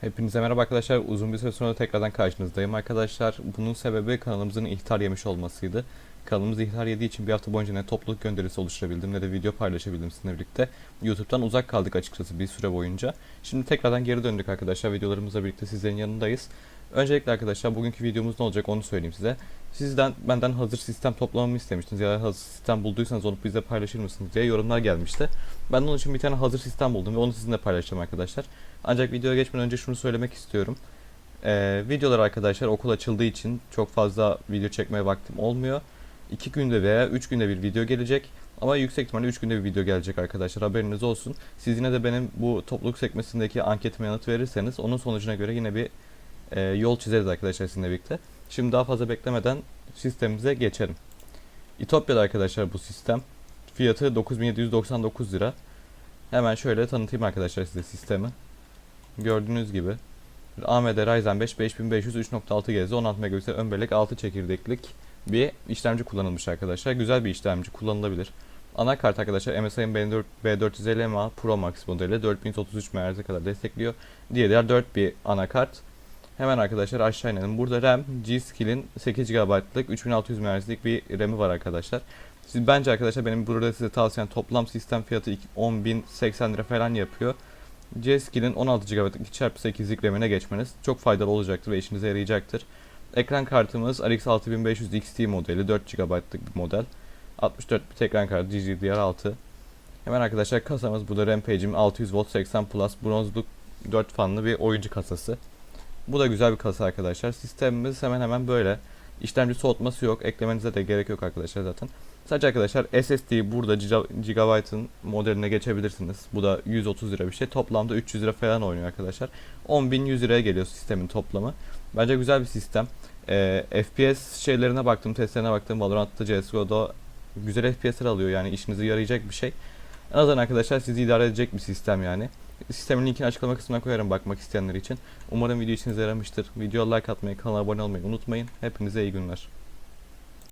Hepinize merhaba arkadaşlar. Uzun bir süre sonra tekrardan karşınızdayım arkadaşlar. Bunun sebebi kanalımızın ihtar yemiş olmasıydı. Kanalımız ihtar yediği için bir hafta boyunca ne topluluk gönderisi oluşturabildim ne de video paylaşabildim sizinle birlikte. YouTube'dan uzak kaldık açıkçası bir süre boyunca. Şimdi tekrardan geri döndük arkadaşlar. Videolarımızla birlikte sizlerin yanındayız. Öncelikle arkadaşlar bugünkü videomuz ne olacak onu söyleyeyim size. Sizden benden hazır sistem toplamamı istemiştiniz ya da hazır sistem bulduysanız onu bize paylaşır mısınız diye yorumlar gelmişti. Ben onun için bir tane hazır sistem buldum ve onu sizinle paylaşacağım arkadaşlar. Ancak videoya geçmeden önce şunu söylemek istiyorum. Ee, videolar arkadaşlar okul açıldığı için çok fazla video çekmeye vaktim olmuyor. 2 günde veya 3 günde bir video gelecek. Ama yüksek ihtimalle 3 günde bir video gelecek arkadaşlar haberiniz olsun. Siz yine de benim bu topluluk sekmesindeki anketime yanıt verirseniz onun sonucuna göre yine bir e, yol çizeriz arkadaşlar sizinle birlikte. Şimdi daha fazla beklemeden sistemimize geçelim. İtopya'da arkadaşlar bu sistem. Fiyatı 9799 lira. Hemen şöyle tanıtayım arkadaşlar size sistemi. Gördüğünüz gibi AMD Ryzen 5 5500 3.6 GHz 16 MHz ön bellek 6 çekirdeklik bir işlemci kullanılmış arkadaşlar. Güzel bir işlemci kullanılabilir. Anakart arkadaşlar MSI'ın B4, B450MA Pro Max modeli 4033 MHz'e kadar destekliyor. Diğer 4 bir anakart. Hemen arkadaşlar aşağı inelim. Burada RAM G-Skill'in 8 GB'lık 3600 MHz'lik bir RAM'i var arkadaşlar. Siz bence arkadaşlar benim burada size tavsiyem toplam sistem fiyatı 10.080 lira falan yapıyor. G-Skill'in 16 GB'lık 2x8'lik RAM'ine geçmeniz çok faydalı olacaktır ve işinize yarayacaktır. Ekran kartımız RX 6500 XT modeli 4 GB'lık bir model. 64 bit ekran kartı GDDR6. Hemen arkadaşlar kasamız burada Rampage'im 600 volt 80 plus bronzluk 4 fanlı bir oyuncu kasası. Bu da güzel bir kasa arkadaşlar. Sistemimiz hemen hemen böyle. İşlemci soğutması yok. Eklemenize de gerek yok arkadaşlar zaten. Sadece arkadaşlar SSD burada Gigabyte'ın modeline geçebilirsiniz. Bu da 130 lira bir şey. Toplamda 300 lira falan oynuyor arkadaşlar. 10.100 liraya geliyor sistemin toplamı. Bence güzel bir sistem. Ee, FPS şeylerine baktım, testlerine baktım. Valorant'ta, CSGO'da güzel FPS'ler alıyor yani işinize yarayacak bir şey. En azından arkadaşlar sizi idare edecek bir sistem yani. Sistemin linkini açıklama kısmına koyarım bakmak isteyenler için. Umarım video işinize yaramıştır. Videoya like atmayı, kanala abone olmayı unutmayın. Hepinize iyi günler.